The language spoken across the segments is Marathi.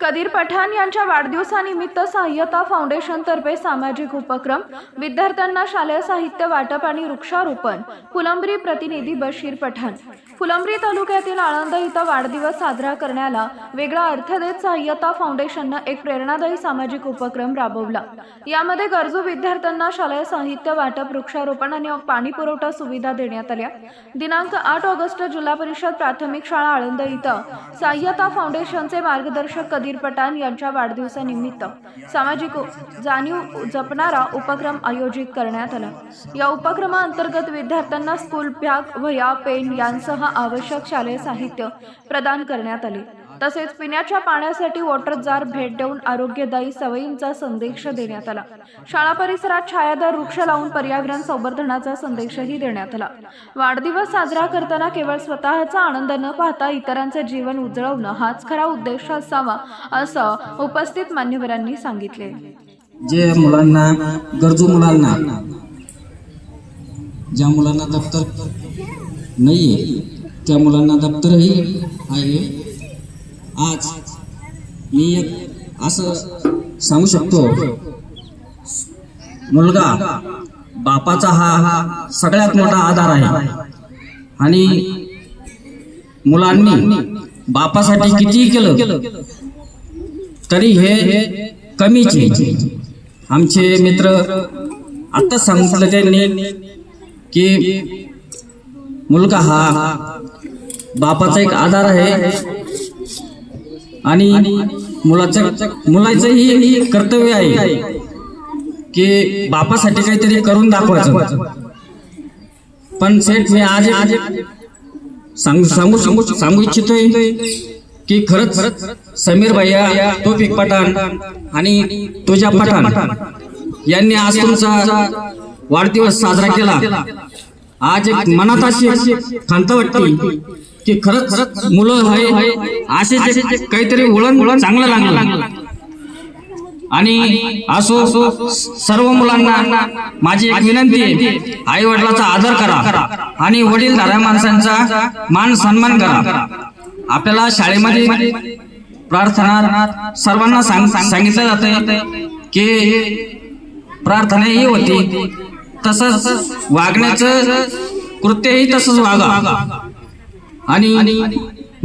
कदीर पठाण यांच्या वाढदिवसानिमित्त सहाय्यता फाउंडेशनतर्फे सामाजिक उपक्रम विद्यार्थ्यांना शालेय साहित्य वाटप आणि वृक्षारोपण फुलंब्री प्रतिनिधी बशीर पठाण. फुलंब्री तालुक्यातील आळंद इथं वाढदिवस साजरा करण्याला वेगळा अर्थ देत सहाय्यता फाउंडेशननं एक प्रेरणादायी सामाजिक उपक्रम राबवला. यामध्ये गरजू विद्यार्थ्यांना शालेय साहित्य वाटप वृक्षारोपण आणि पाणी पुरवठा सुविधा देण्यात आल्या. दिनांक आठ ऑगस्ट जिल्हा परिषद प्राथमिक शाळा आळंद इथं सहाय्यता फाउंडेशनचे मार्गदर्शक कधी कदीर पठाण यांच्या वाढदिवसानिमित्त सामाजिक जाणीव जपणारा उपक्रम आयोजित करण्यात आला. या उपक्रमाअंतर्गत विद्यार्थ्यांना स्कूल बॅग वह्या पेन यांसह आवश्यक शालेय साहित्य प्रदान करण्यात आले. तसेच पिण्याच्या पाण्यासाठी वॉटर जार भेट देऊन आरोग्यदायी सवयींचा संदेश देण्यात आला. शाळा परिसरात छायादार वृक्ष लावून पर्यावरण संवर्धनाचा संदेशही देण्यात आला. वाढदिवस साजरा करताना केवळ स्वतःचा आनंद न पाहता इतरांचं जीवन उजळवणं हाच खरा उद्देश असावा असं उपस्थित मान्यवरांनी सांगितले. जे मुलांना गरजू मुलांना ज्या मुलांना दप्तर नाही आहे त्या मुलांना दप्तरही आहे. आज मी एक असं सांगू शकतो. मुलगा बापाचा हा हा सगळ्यात मोठा आधार आहे. आणि मुलांनी बापासाठी कितीही केलं तरी हे कमीच आहे. आमचे मित्र आत्ताच सांगितलं त्यांनी की मुलगा हा बापाचा एक आधार आहे. आणि मुलाचं मुलाचंही कर्तव्य आहे की बापासाठी काहीतरी करून दाखवायचं. पण सेठ मी आज आज सांगू सांगू सांगू सांगू इच्छितोय की खरंच समीर भैया तोफिक पठाण आणि तुझ्या पठाण यांनी आज तुमचा वाढदिवस साजरा केला. आज एक मनात अशी खांत वाटते की खरंच मुलं असे काहीतरी वळण वळण चांगलं लागलं. आणि असो असो सर्व मुलांना माझी एक विनंती आहे आई वडिलाचा आदर करा आणि वडीलधाऱ्या माणसांचा मान सन्मान करा. आपल्याला शाळेमध्ये प्रार्थना सर्वांना सांग सांगितलं जाते की प्रार्थना ही होती तसंच वागण्याचं कृत्यही तसंच वागा. आणि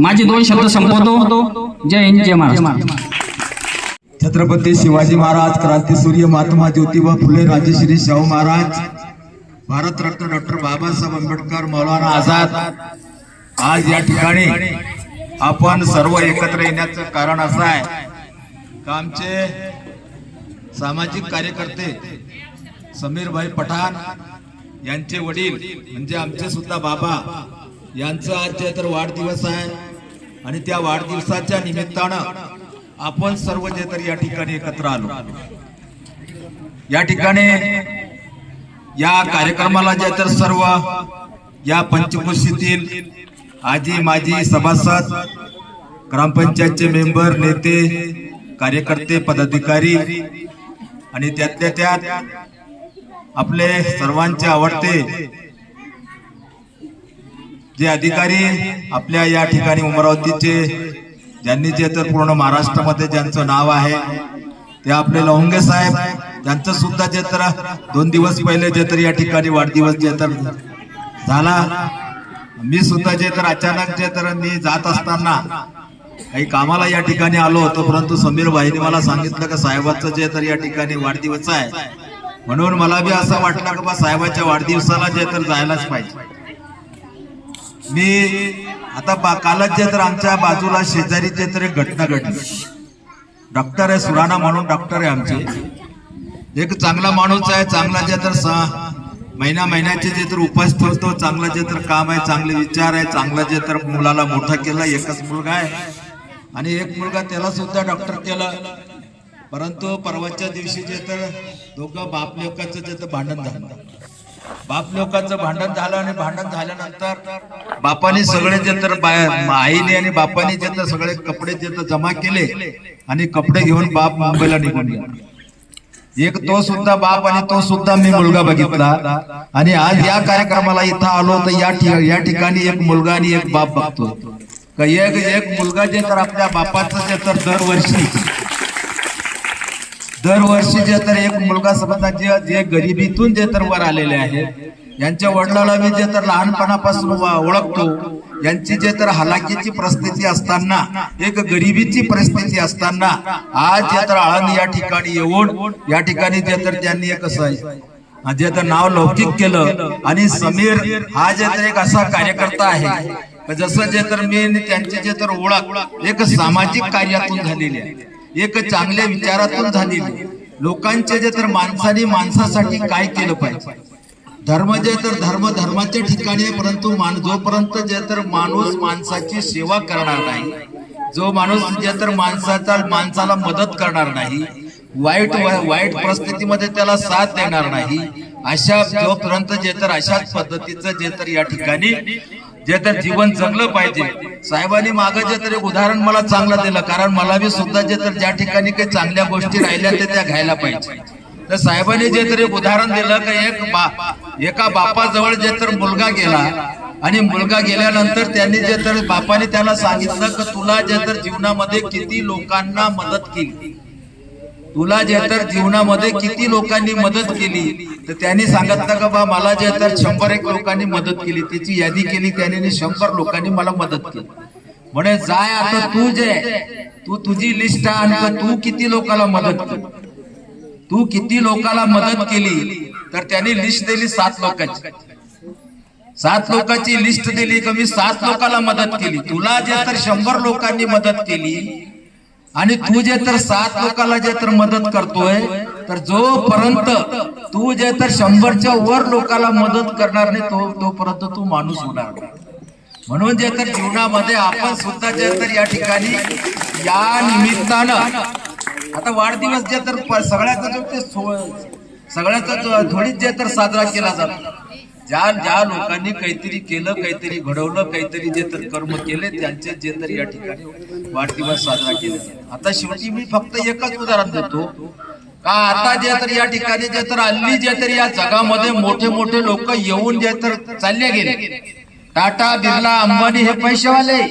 माझे दोन शब्द संपवतो. जय हिंद जय महाराज छत्रपती शिवाजी महाराज क्रांती सूर्य महात्मा ज्योतिबा फुले राजश्री शाहू महाराज भारतरत्न डॉक्टर बाबासाहेब आंबेडकर मौलाना आझाद. आज या ठिकाणी आपण सर्व एकत्र येण्याचं कारण असं आहे का आमचे सामाजिक कार्यकर्ते समीरभाई पठाण यांचे वडील म्हणजे आमचे सुद्धा बाबा यांचा आज जे तर वाढदिवस आहे. आणि त्या वाढदिवसाच्या निमित्तानं आपण सर्व जे तर या ठिकाणी एकत्र आलो. या ठिकाणी या कार्यक्रमाला जे तर सर्व या पंचकोशीतील आजी माजी सभासद ग्रामपंचायतचे मेंबर नेते कार्यकर्ते पदाधिकारी आणि त्यातल्या त्यात आपले सर्वांचे आवडते जे अधिकारी आपल्या या ठिकाणी उमरावतीचे ज्यांनी जे तर पूर्ण महाराष्ट्रामध्ये ज्यांचं नाव आहे ते आपले लवंगे साहेब त्यांचं सुद्धा जे तर दोन दिवस पहिले जे तर या ठिकाणी वाढदिवस जे तर झाला मी सुद्धा जे तर अचानक जे तर मी जात असताना काही कामाला या ठिकाणी आलो होतो परंतु समीर भाईने मला सांगितलं का साहेबांचं जे तर या ठिकाणी वाढदिवस आहे म्हणून मला बी असं वाटलं की बा साहेबाच्या वाढदिवसाला जे तर जायलाच पाहिजे. मी आता बा- कालच जे तर आमच्या बाजूला शेजारी जे तर एक घटना घडली. डॉक्टर आहे सुराणा म्हणून डॉक्टर आहे आमचे. एक चांगला माणूस आहे चांगला जे तर स- महिना महिन्याचे जे तर उपास ठेवतो चांगलं जे तर काम आहे चांगले विचार आहे चांगलं जे तर मुलाला मोठा केला एकच मुलगा आहे. आणि एक मुलगा त्याला सुद्धा डॉक्टर केला. परंतु परवाच्या दिवशी जे तर दोघं बाप लोकांचं जे तर भांडण झालं. बाप लोकांचं भांडण झालं आणि भांडण झाल्यानंतर बापाने सगळे जे तर आईने आणि बापाने जे तर सगळे कपडे जे तर जमा केले आणि कपडे घेऊन बाप मुंबईला निघून गेला. एक तो सुद्धा बाप आणि तो सुद्धा मी मुलगा बघितला. आणि आज या कार्यक्रमाला इथं आलो तर या या ठिकाणी एक मुलगा आणि एक बाप बघतो का एक एक मुलगा जे तर आपल्या बापाचं जे तर दरवर्षी दरवर्षी जे तर एक मुलगा समजा जे जे गरिबीतून जे तर वर आलेले आहेत यांच्या वडिलाला मी जे तर लहानपणापासून ओळखतो यांची जे तर हलाकीची परिस्थिती असताना एक गरिबीची परिस्थिती असताना आज जे तर आळंद या ठिकाणी येऊन या ठिकाणी जे तर त्यांनी एक असं जे तर नाव लौकिक केलं आणि समीर हा जे तर एक असा कार्यकर्ता आहे जसं जे तर मी त्यांची जे तर ओळख एक सामाजिक कार्यातून झालेली आहे एक चांगल्या विचारातून झालेली. लोकांचे जे तर माणसाने माणसासाठी काय केलं पाहिजे? धर्म जे तर धर्म धर्माच्या ठिकाणी आहे परंतु मान जोपर्यंत जे तर माणूस माणसाची सेवा करणार नाही जो माणूस जे तर माणसाचा माणसाला मदत करणार नाही वाईट वाईट परिस्थितीमध्ये त्याला साथ देणार नाही अशा जोपर्यंत जे तर अशाच पद्धतीचं जे तर या ठिकाणी जे तर जीवन जगलं पाहिजे. साहेबांनी मागं तर एक उदाहरण मला चांगलं दिलं कारण मला बी सुद्धा जे तर ज्या ठिकाणी काही चांगल्या गोष्टी राहिल्या ते त्या घ्यायला पाहिजे. तर साहेबांनी जे तर एक उदाहरण दिलं की एक बा एका बापाजवळ जे तर मुलगा गेला आणि मुलगा गेल्यानंतर त्यांनी जे तर बापाने त्याला सांगितलं की तुला जे तर जीवनामध्ये किती लोकांना मदत केली. तुला जे तर जीवनामध्ये किती लोकांनी मदत केली तर त्यांनी सांगितलं का बा मला जे तर शंभर एक लोकांनी मदत केली त्याची यादी केली त्याने शंभर लोकांनी मला मदत केली. म्हणे जाय आता तू जे तू तुझी लिस्ट आण तू किती लोकांना मदत केली तू किती लोकांना मदत केली तर त्यांनी लिस्ट दिली सात लोकांची. सात लोकांची लिस्ट दिली का मी सात लोकांना मदत केली. तुला जे तर शंभर लोकांनी मदत केली आणि तू जे तर सात लोकांना जे तर मदत करतोय तर जोपर्यंत तू जे तर शंभरच्या वर लोकांना मदत करणार नाही तो तोपर्यंत तू माणूस होणार नाही. म्हणून जे तर जीवनामध्ये आपण सुद्धा जे तर या ठिकाणी या निमित्तानं आता वाढदिवस जे तर सगळ्याचा जो ते सो- सगळ्याचा जो थोडीच जे तर साजरा केला जातो ज्या ज्या लोकांनी काहीतरी केलं काहीतरी घडवलं काहीतरी जे तर कर्म केले त्यांचे जे तर या ठिकाणी वाढदिवस साजरा केले. आता शेवटी मी फक्त एकच उदाहरण देतो. का आता जे तर या ठिकाणी जे तर हल्ली जे तर या जगामध्ये मोठे मोठे लोक येऊन जे तर चालले गेले. टाटा बिर्ला अंबानी हे पैसेवाले.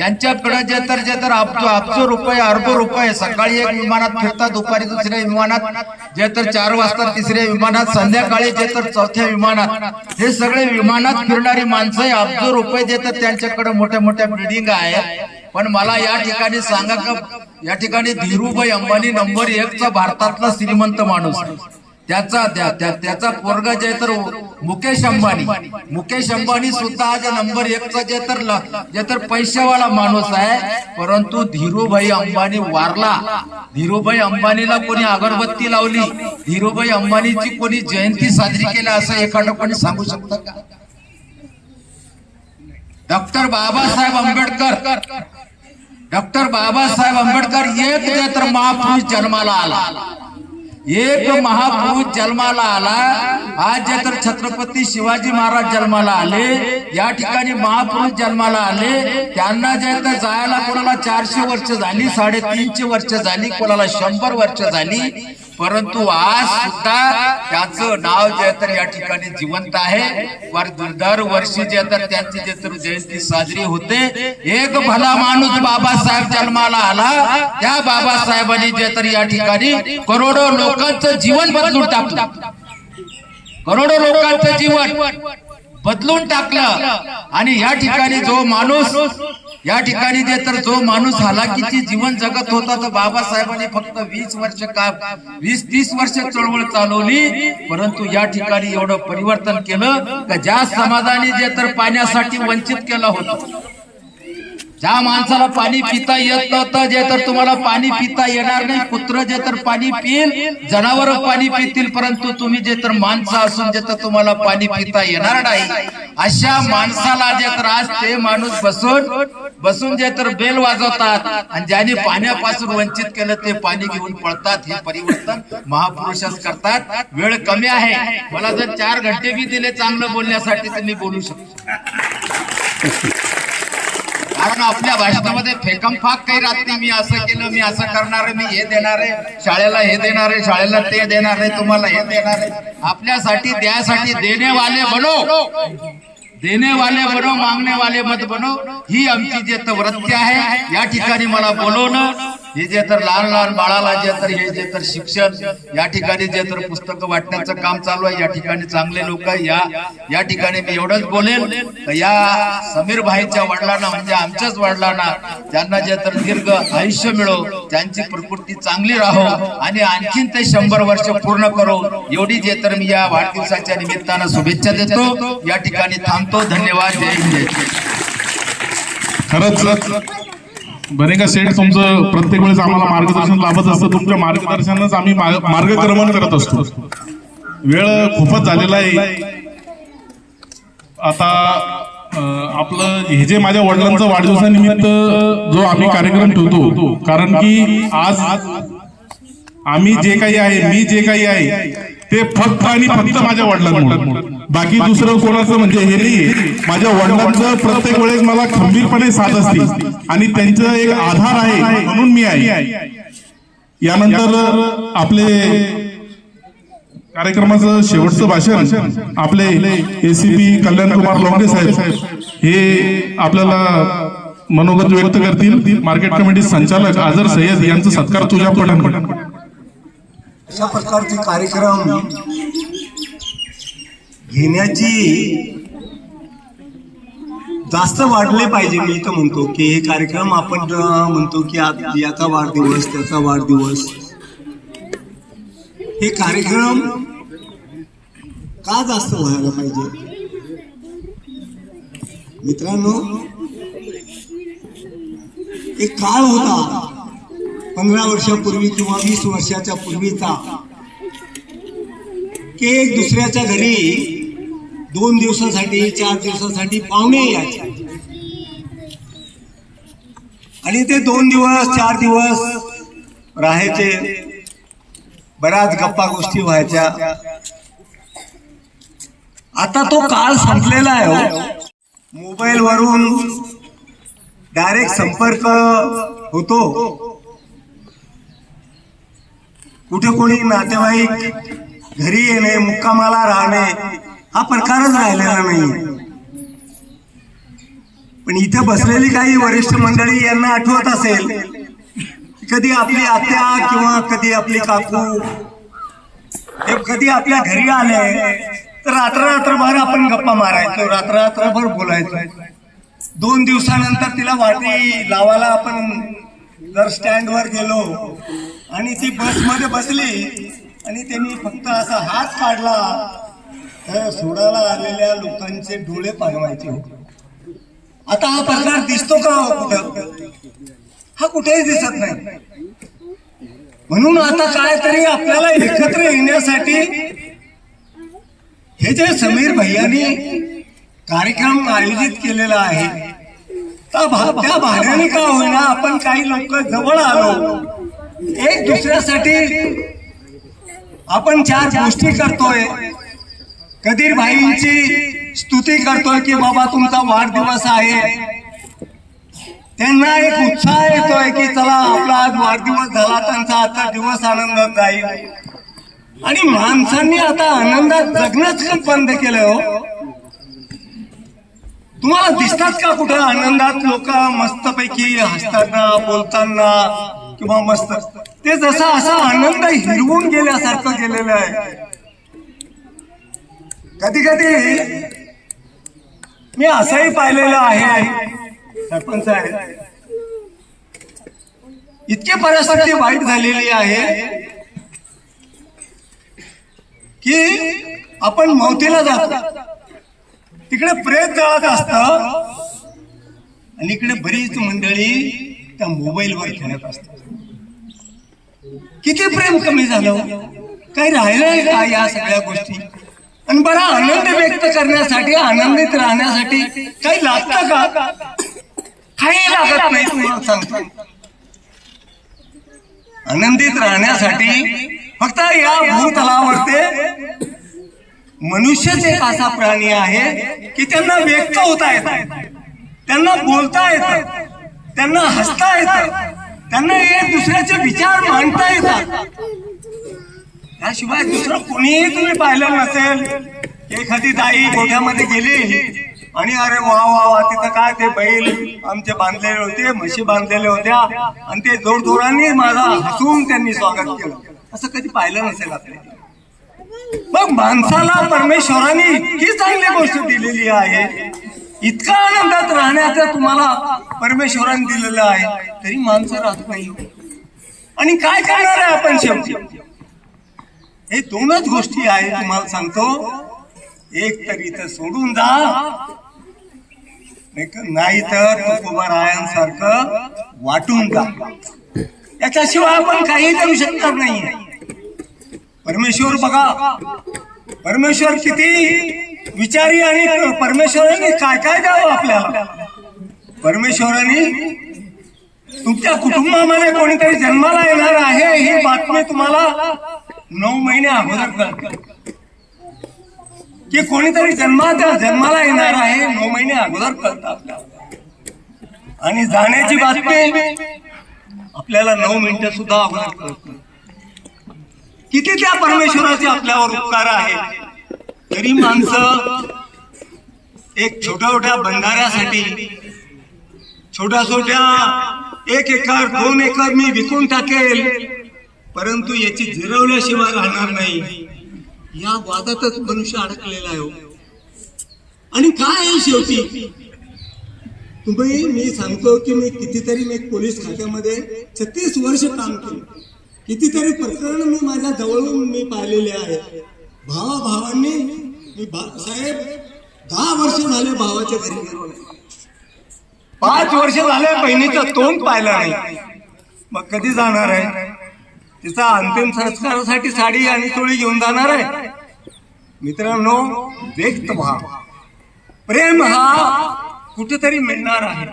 यांच्याकडे जे तर जे तर अब्ज अब्ज रुपये अर्ब रुपये सकाळी एक विमानात फिरतात दुपारी दुसऱ्या विमानात. जे तर चार वाजता तिसऱ्या विमानात संध्याकाळी जे तर चौथ्या विमानात. हे सगळे विमानात फिरणारी माणसं अब्जो रुपये जे तर त्यांच्याकडे मोठ्या मोठ्या बिल्डिंग आहेत. पण मला या ठिकाणी सांगा का या ठिकाणी धीरूभाई अंबानी नंबर एकचा भारतातला श्रीमंत माणूस. आहे. त्याचा त्या- त्याचा पोरगा जे तर मुकेश अंबानी. मुकेश अंबानी सुद्धा आज नंबर एकचा जे तर जे तर पैशावाला माणूस आहे. परंतु धीरूभाई अंबानी वारला. धीरूभाई अंबानीला कोणी अगरबत्ती लावली. धीरूभाई अंबानीची कोणी जयंती साजरी केली असं एखादं कोणी सांगू शकतं का? डॉक्टर बाबासाहेब आंबेडकर. डॉक्टर बाबासाहेब आंबेडकर एक जे तर महापुरुष जन्माला आला. एक महापुरुष जन्माला आला. आज जे तर छत्रपती शिवाजी महाराज जन्माला आले. या ठिकाणी महापुरुष जन्माला आले. त्यांना जे तर जायला कोणाला चारशे वर्ष झाली साडेतीनशे वर्ष झाली कोणाला शंभर वर्ष झाली. परंतु आज सुद्धा त्याचं नाव जे तर या ठिकाणी जिवंत आहे. दर दरवर्षी जे तर त्यांची जे तर जयंती साजरी होते. एक भला माणूस बाबासाहेब जन्माला आला. त्या बाबासाहेबांनी जे तर या ठिकाणी करोडो लोकांचं जीवन बदलून टाकलं. करोडो लोकांचं जीवन बदलून टाकलं. आणि या ठिकाणी जो माणूस या ठिकाणी जे तर जो माणूस हालाकीची जीवन जगत होता तर बाबासाहेबांनी फक्त वीस वर्ष का वीस तीस वर्ष चळवळ चालवली परंतु या ठिकाणी एवढं परिवर्तन केलं का ज्या समाजाने जे तर पाण्यासाठी वंचित केलं होतं ज्या माणसाला पाणी पिता येत नव्हतं जे तर तुम्हाला पाणी पिता येणार नाही कुत्र जे तर पाणी पिईल जनावर पाणी पितील परंतु तुम्ही जे तर माणसं असून जे तर तुम्हाला पाणी पिता येणार नाही. अशा माणसाला जे तर आज ते माणूस बसून बसून जे तर बेल वाजवतात आणि ज्यांनी पाण्यापासून वंचित केलं ते पाणी घेऊन पळतात हे परिवर्तन महापुरुषच करतात. वेळ कमी आहे. मला जर चार घंटे बी दिले चांगलं बोलण्यासाठी तर मी बोलू शकतो. कारण आपल्या भाषणामध्ये फेकम फाक काही राहत नाही. मी असं केलं मी असं करणार आहे, मी हे देणार आहे. शाळेला हे देणार आहे शाळेला ते देणार आहे तुम्हाला हे देणार आहे. आपल्यासाठी द्यासाठी देणेवाले बनो. देणे वाले बनो मागणे वाले मत बनो. ही आमची जे तर वृत्ती आहे या ठिकाणी मला बोलवणं. हे जे तर लहान लहान बाळाला जे तर हे जे तर शिक्षण या ठिकाणी जे तर पुस्तकं वाटण्याचं काम चालू आहे या ठिकाणी चांगले लोक आहे. या या ठिकाणी मी एवढंच बोलेल या समीर भाईच्या वडिलांना म्हणजे आमच्याच वडिलांना त्यांना जे तर दीर्घ आयुष्य मिळो त्यांची प्रकृती चांगली राहो आणि आणखीन ते शंभर वर्ष पूर्ण करो. एवढी जे तर मी या वाढदिवसाच्या निमित्तानं शुभेच्छा देतो. या ठिकाणी थांबतो. धन्यवाद. जय हिंद. खरंच बरे का सेठ तुमचं प्रत्येक वेळेस आम्हाला मार्गदर्शन लाभत असतं तुमच्या मार्गदर्शनच आम्ही मार्गक्रमण करत असतो. वेळ खूपच झालेला आहे. आता आपलं हे जे माझ्या वडिलांचं वाढदिवसानिमित्त जो आम्ही कार्यक्रम ठेवतो कारण की आज आम्ही जे काही आहे मी जे काही आहे ते फक्त आणि फक्त माझ्या वडिलांमुळे. बाकी दुसरं कोणाचं म्हणजे हे नाही माझ्या वडिलांचं प्रत्येक वेळेस मला खंबीरपणे साथ असते. आणि त्यांचं एक आधार आहे म्हणून मी आहे. यानंतर आपले कार्यक्रमाचं शेवटचं भाषण आपले एसीपी कल्याण कुमार लोंगे साहेब हे आपल्याला मनोगत व्यक्त करतील. मार्केट कमिटी संचालक आझर सय्यद यांचा सत्कार तुझ्या पठाण अशा प्रकारचे कार्यक्रम घेण्याची जास्त वाढले पाहिजे मी तर म्हणतो की हे कार्यक्रम आपण म्हणतो की याचा वाढदिवस त्याचा वाढदिवस. हे कार्यक्रम का जास्त व्हायला पाहिजे? मित्रांनो एक काळ होता पंधरा वर्षापूर्वी किंवा वीस वर्षाच्या पूर्वीचा की एक दुसऱ्याच्या घरी दोन दिवसासाठी चार दिवसासाठी पाहुणे यायचे. आणि ते दोन दिवस चार दिवस राहायचे. बऱ्याच गप्पा गोष्टी व्हायच्या. आता तो काळ संपलेला आहे हो. मोबाईल वरून डायरेक्ट संपर्क होतो. कुठे कोणी नातेवाईक घरी येणे मुक्कामाला राहणे हा प्रकारच राहिलेला नाही पण इथे बसलेली काही वरिष्ठ मंडळी यांना आठवत असेल कधी आपली आत्या किंवा कधी आपली काकू हे कधी आपल्या घरी आले तर रात्र रात्रभर आपण गप्पा मारायचो रात्र रात्रभर बोलायचो. दोन दिवसानंतर तिला वाटी लावायला आपण जर स्टँडवर गेलो आणि ती बसमध्ये बसली आणि त्यांनी फक्त असा हात काढला तर सोडायला आलेल्या लोकांचे डोळे पागवायचे होते आता हा प्रकार दिसतो का हो कुठं? हा कुठेही दिसत नाही. म्हणून आता काय तरी आपल्याला एकत्र येण्यासाठी हे जे समीर भैयानी कार्यक्रम आयोजित केलेला आहे त्या भा- त्या भागाने का होईना आपण काही लोक जवळ आलो एक दुसऱ्यासाठी आपण चार गोष्टी करतोय. कधीर भाईंची स्तुती करतोय की बाबा तुमचा वाढदिवस आहे. त्यांना एक उत्साह येतोय की चला आपला आज वाढदिवस झाला त्यांचा आजचा दिवस आनंदात जाईल. आणि माणसांनी आता आनंदात जगणंच बंद केलं हो. तुम्हाला दिसतात का कुठं आनंदात लोक मस्तपैकी हसताना बोलताना किंवा मस्त? ते जसा असा आनंद हिरवून गेल्यासारखं गेलेलं आहे. कधी कधी मी असंही पाहिलेलं आहे. सरपंच आहे इतकी परिस्थिती वाईट झालेली आहे की आपण मौतीला जातो. तिकडे प्रेत जळत असत आणि इकडे बरीच मंडळी त्या मोबाईलवर खेळत असतात. किती प्रेम कमी झालं? काही राहिलंय का या सगळ्या गोष्टी? आणि बरा आनंद व्यक्त करण्यासाठी आनंदित राहण्यासाठी काही लागतं का? काही लागत नाही तुम्हाला सांगतो आनंदित राहण्यासाठी फक्त या भूतलावरते मनुष्यच एक असा प्राणी आहे की त्यांना व्यक्त होता येत त्यांना बोलता येत त्यांना हसता येत त्यांना एक दुसऱ्याचे विचार मांडता येतात त्याशिवाय दुसरं कुणीही तुम्ही पाहिलं नसेल. एखादी दाई गोठ्यामध्ये गेली आणि अरे वा वा वा तिथं काय ते बैल आमचे बांधलेले होते म्हशी बांधलेले होत्या. आणि ते जोरजोरांनी माझा हसून त्यांनी स्वागत केलं. असं कधी पाहिलं नसेल आपल्याला. मग माणसाला परमेश्वराने इतकी चांगली गोष्ट दिलेली आहे. इतका आनंदात राहण्याचं तुम्हाला परमेश्वराने दिलेलं आहे. तरी माणसं राहत नाही हो. आणि काय करणार आहे आपण शेवटी? हे दोनच गोष्टी आहेत तुम्हाला सांगतो. एक तर इथं सोडून जा. नाही तर तुकोबारायांसारखं वाटून जा. याच्याशिवाय आपण काही करू शकणार नाही परमेश्वर बघा. परमेश्वर किती विचारी आणि परमेश्वराने काय काय द्यावं आपल्याला? परमेश्वराने तुमच्या कुटुंबामध्ये कोणीतरी जन्माला येणार आहे ही बातमी तुम्हाला नऊ महिने अगोदर की कोणीतरी जन्मात जन्माला येणार आहे नऊ महिने अगोदर करतात आणि जाण्याची बातमी आपल्याला नऊ मिनिटं सुद्धा अगोदर कळत किती त्या परमेश्वराचे आपल्यावर उपकार आहे? तरी माणसं एक छोट्या छोट्या बंधाऱ्यासाठी छोट्या छोट्या एक एकर दोन एकर मी विकून टाकेल. परंतु याची जिरवल्याशिवाय राहणार नाही. या वादातच मनुष्य अडकलेला आहे हो. आणि काय आहे शेवटी? तुम्ही मी सांगतो की मी कितीतरी मी पोलीस खात्यामध्ये छत्तीस वर्ष काम केलं. कितीतरी प्रकरण मी माझ्या जवळून मी पाहिलेले आहे. भावा भावांनी मी भा साहेब दहा वर्ष झाले भावाच्या घरी गेलो पाच वर्ष झाले बहिणीचं तोंड पाहिलं नाही. मग कधी जाणार आहे? तिचा अंतिम संस्कारासाठी साडी आणि चोळी घेऊन जाणार आहे. मित्रांनो व्यक्त व्हा. प्रेम हा कुठेतरी मिळणार आहे.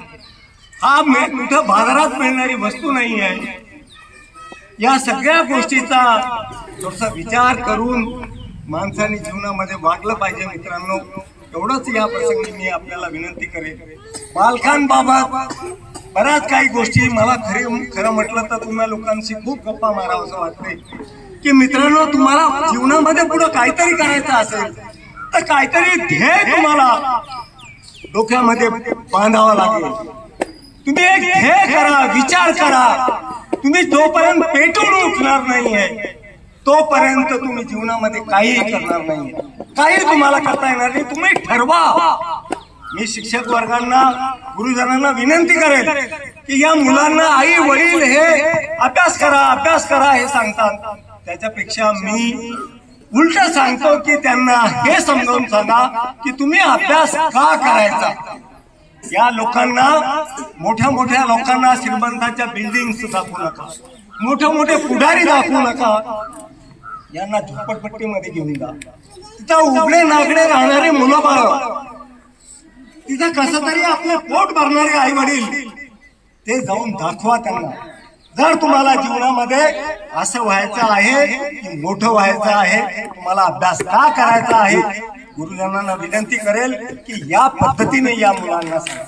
हा कुठं बाजारात मिळणारी वस्तू नाही आहे. या सगळ्या गोष्टीचा थोडासा विचार करून माणसाने जीवनामध्ये वागलं पाहिजे मित्रांनो. एवढंच या प्रसंगी मी आपल्याला विनंती करेन. बालकांबाबत बऱ्याच काही गोष्टी मला खरे खरं म्हटलं तर तुम्हाला लोकांशी खूप गप्पा मारावंसं वाटते की मित्रांनो तुम्हाला जीवनामध्ये पुढे काहीतरी करायचं असेल तर काहीतरी ध्येय तुम्हाला डोक्यामध्ये बांधावं लागेल. तुम्ही एक ध्येय करा विचार करा. तुम्ही जोपर्यंत पेटून उठणार नाहीये तोपर्यंत तुम्ही जीवनामध्ये काहीही करणार नाही काही तुम्हाला करता येणार नाही तुम्ही ठरवा. मी शिक्षक वर्गांना गुरुजनांना विनंती करेल की या मुलांना आई वडील हे अभ्यास करा अभ्यास करा हे सांगतात. त्याच्यापेक्षा मी उलट सांगतो की त्यांना हे समजावून सांगा की तुम्ही अभ्यास का करायचा? या लोकांना मोठ्या मोठ्या लोकांना श्रीमंतांच्या बिल्डिंग दाखवू नका. मोठे मोठे पुढारी दाखवू नका. यांना झोपडपट्टीमध्ये घेऊन जा. तिथं उघडे नागडे राहणारे मुलं बाळ. तिथं कसं तरी आपलं पोट भरणारे आई वडील. ते जाऊन दाखवा त्यांना. जर तुम्हाला जीवनामध्ये असं व्हायचं आहे की मोठं व्हायचं आहे तुम्हाला अभ्यास का करायचा आहे गुरुजनांना विनंती करेल की या पद्धतीने या मुलांना सांगा.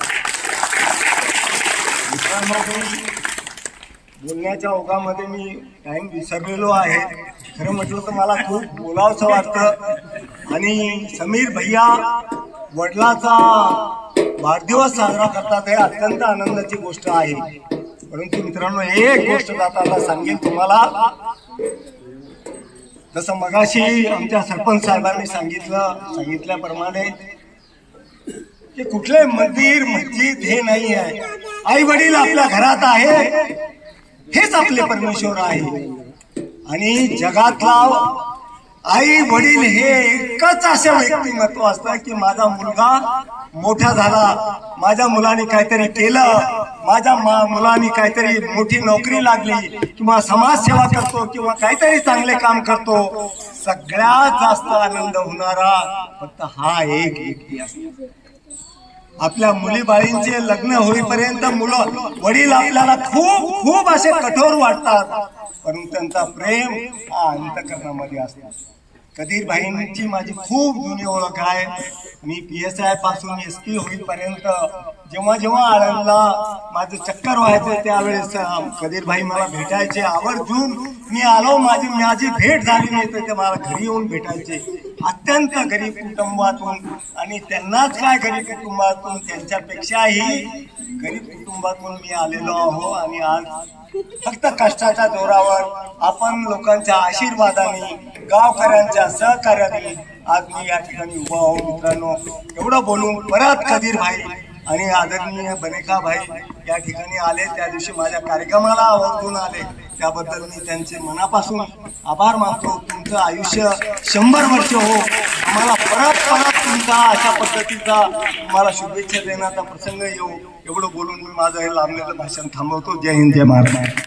बोलण्याच्या ओघामध्ये मी टाइम विसरलेलो आहे. खरं म्हटलं तर मला खूप बोलावंसं वाटतं. आणि समीर भैया वडिलाचा वाढदिवस साजरा करतात हे अत्यंत आनंदाची गोष्ट आहे. परंतु मित्रांनो एक गोष्ट जाताना सांगेन तुम्हाला. जसं मगाशी आमच्या सरपंच साहेबांनी सांगितलं सांगितल्याप्रमाणे की कुठले मंदिर मस्जिद हे नाही आहे. आई वडील आपल्या घरात आहे. हेच आपले परमेश्वर आहे. आणि जगातला आई वडील हे एकच असं व्यक्तिमत्व असतं की माझा मुलगा मोठा झाला माझ्या मुलाने काहीतरी केलं माझ्या मा- मुलाने काहीतरी मोठी नोकरी लागली किंवा समाजसेवा करतो किंवा काहीतरी चांगले काम करतो सगळ्यात जास्त आनंद होणारा फक्त हा एक व्यक्ती असतो. आपल्या मुली बाळींचे लग्न होईपर्यंत मुलं वडील आपल्याला खूप खूप असे कठोर वाटतात. परंतु त्यांचा प्रेम हा अंतकरणामध्ये असतो. कधीर भाईंची माझी खूप जुनी ओळख आहे. मी पी एस आयपासून एस पी होईपर्यंत जेव्हा जेव्हा आळंदला माझं चक्कर व्हायचं त्यावेळेस अं, कधीर भाई मला भेटायचे आवर्जून मी आलो माझी माझी भेट झाली नाही तर ते मला घरी येऊन भेटायचे. अत्यंत गरीब कुटुंबातून आणि त्यांनाच काय गरीब कुटुंबातून त्यांच्यापेक्षाही गरीब कुटुंबातून मी आलेलो आहो आणि आज फक्त कष्टाच्या जोरावर आपण लोकांच्या आशीर्वादाने गावकऱ्यांच्या सहकार्याने आज मी या ठिकाणी उभा आहो मित्रांनो. एवढं बोलून परत कधीर भाई आणि आदरणीय बनेका भाई या ठिकाणी आले. त्या दिवशी माझ्या कार्यक्रमाला आवर्जून आले. त्याबद्दल मी त्यांचे मनापासून आभार मानतो. तुमचं आयुष्य शंभर वर्ष हो. आम्हाला परत परत तुमचा अशा पद्धतीचा मला शुभेच्छा देण्याचा प्रसंग येऊ. एवढं बोलून मी माझं हे लांबलेलं भाषण थांबवतो. जय हिंद जय महाराष्ट्र.